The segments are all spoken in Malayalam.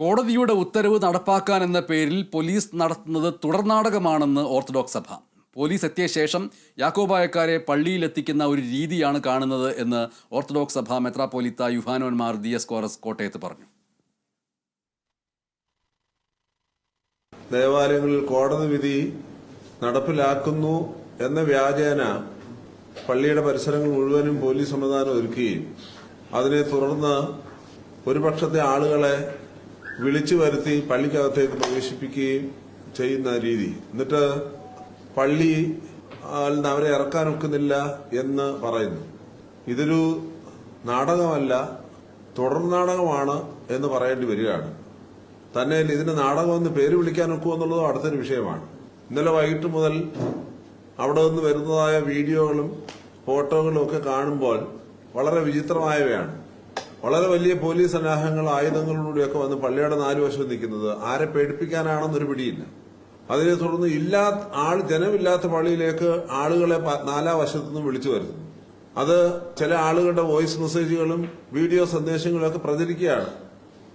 കോടതിയുടെ ഉത്തരവ് നടപ്പാക്കാൻ എന്ന പേരിൽ പോലീസ് നടത്തുന്നത് തുടർനാടകമാണെന്ന് ഓർത്തഡോക്സ് സഭ. പോലീസ് എത്തിയ ശേഷം യാക്കോബായക്കാരെ പള്ളിയിലെത്തിക്കുന്ന ഒരു രീതിയാണ് കാണുന്നത് എന്ന് ഓർത്തഡോക്സ് സഭ മെത്രാപ്പോലിത്ത യുഹാനോന്മാർ ദിയസ് കോറസ് കോട്ടയത്ത് പറഞ്ഞു. ദേവാലയങ്ങളിൽ കോടതി വിധി നടപ്പിലാക്കുന്നു എന്ന വ്യാജേന പള്ളിയുടെ പരിസരങ്ങൾ മുഴുവനും പോലീസ് സംവിധാനം ഒരുക്കുകയും അതിനെ തുടർന്ന് ഒരു പക്ഷത്തെ ആളുകളെ വിളിച്ചു വരുത്തി പള്ളിക്കകത്തേക്ക് പ്രവേശിപ്പിക്കുകയും ചെയ്യുന്ന രീതി. എന്നിട്ട് പള്ളി അവരെ ഇറക്കാൻ ഒക്കുന്നില്ല എന്ന് പറയുന്നു. ഇതൊരു നാടകമല്ല തുടർ നാടകമാണ് എന്ന് പറയേണ്ടി വരികയാണ്. തന്നെ ഇതിന് നാടകമെന്ന് പേര് വിളിക്കാൻ ഒക്കുമോ എന്നുള്ളതും അടുത്തൊരു വിഷയമാണ്. ഇന്നലെ വൈകിട്ട് മുതൽ അവിടെ നിന്ന് വരുന്നതായ വീഡിയോകളും ഫോട്ടോകളും ഒക്കെ കാണുമ്പോൾ വളരെ വിചിത്രമായവയാണ്. വളരെ വലിയ പോലീസ് സന്നാഹങ്ങൾ ആയുധങ്ങളിലൂടെയൊക്കെ വന്ന് പള്ളിയുടെ നാലു വശം നിൽക്കുന്നത്. ആരെ പേടിപ്പിക്കാനാണെന്നൊരു പിടിയില്ല. അതിനെ തുടർന്ന് ഇല്ലാ ആൾ ജനമില്ലാത്ത പള്ളിയിലേക്ക് ആളുകളെ നാലാ വശത്തുനിന്നും വിളിച്ചു വരുന്നു അത് ചില ആളുകളുടെ വോയിസ് മെസ്സേജുകളും വീഡിയോ സന്ദേശങ്ങളും ഒക്കെ പ്രചരിക്കുകയാണ്.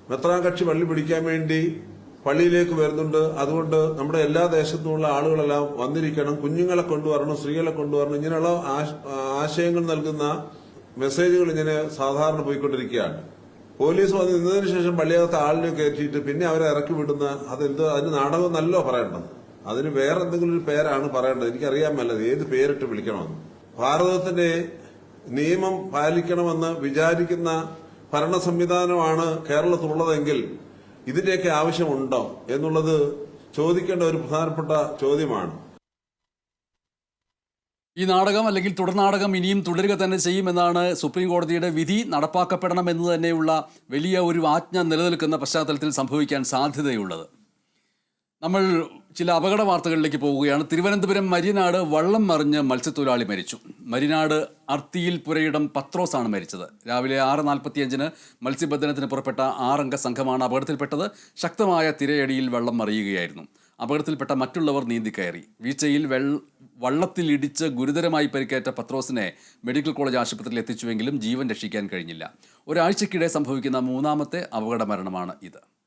മെത്രാൻ കക്ഷി പള്ളി പിടിക്കാൻ വേണ്ടി പള്ളിയിലേക്ക് വരുന്നുണ്ട്. അതുകൊണ്ട് നമ്മുടെ എല്ലാ ദേശത്തുമുള്ള ആളുകളെല്ലാം വന്നിരിക്കണം. കുഞ്ഞുങ്ങളെ കൊണ്ടുവരണം സ്ത്രീകളെ കൊണ്ടുവരണം. ഇങ്ങനെയുള്ള ആശയങ്ങൾ നൽകുന്ന മെസ്സേജുകൾ ഇങ്ങനെ സാധാരണ പോയിക്കൊണ്ടിരിക്കുകയാണ്. പോലീസ് വന്ന് നിന്നതിന് ശേഷം പള്ളിയകത്ത് ആളിനെ കയറ്റിയിട്ട് പിന്നെ അവരെ ഇറക്കി വിടുന്ന അതെന്തോ അതിന് നാടകം നല്ലോ പറയേണ്ടത്. അതിന് വേറെ എന്തെങ്കിലും ഒരു പേരാണ് പറയേണ്ടത്. എനിക്കറിയാൻ മേലത് ഏത് പേരിട്ട് വിളിക്കണമെന്ന്. ഭാരതത്തിന്റെ നിയമം പാലിക്കണമെന്ന് വിചാരിക്കുന്ന ഭരണ സംവിധാനമാണ് കേരളത്തിലുള്ളതെങ്കിൽ ഇതിന്റെയൊക്കെ ആവശ്യമുണ്ടോ എന്നുള്ളത് ചോദിക്കേണ്ട ഒരു പ്രധാനപ്പെട്ട ചോദ്യമാണ്. ഈ നാടകം അല്ലെങ്കിൽ തുടർനാടകം ഇനിയും തുടരുക തന്നെ ചെയ്യുമെന്നാണ് സുപ്രീം കോടതിയുടെ വിധി. നടപ്പാക്കപ്പെടണം എന്ന് തന്നെയുള്ള വലിയ ഒരു ആജ്ഞ നിലനിൽക്കുന്ന പശ്ചാത്തലത്തിൽ സംഭവിക്കാൻ സാധ്യതയുള്ളത്. നമ്മൾ ചില അപകട വാർത്തകളിലേക്ക് പോവുകയാണ്. തിരുവനന്തപുരം മരിനാട് വള്ളം മറിഞ്ഞ് മത്സ്യത്തൊഴിലാളി മരിച്ചു. മരിനാട് അർത്തിയിൽ പുരയിടം പത്രോസാണ് മരിച്ചത്. രാവിലെ ആറ് നാൽപ്പത്തിയഞ്ചിന് മത്സ്യബന്ധനത്തിന് പുറപ്പെട്ട ആറംഗ സംഘമാണ് അപകടത്തിൽപ്പെട്ടത്. ശക്തമായ തിരയടിയിൽ വള്ളം മറിയുകയായിരുന്നു. അപകടത്തിൽപ്പെട്ട മറ്റുള്ളവർ നീന്തി കയറി. വീഴ്ചയിൽ വെൾ വള്ളത്തിൽ ഇടിച്ച് ഗുരുതരമായി പരിക്കേറ്റ പത്രോസിനെ മെഡിക്കൽ കോളേജ് ആശുപത്രിയിൽ എത്തിച്ചുവെങ്കിലും ജീവൻ രക്ഷിക്കാൻ കഴിഞ്ഞില്ല. ഒരാഴ്ചക്കിടെ സംഭവിക്കുന്ന മൂന്നാമത്തെ അപകട മരണമാണ് ഇത്.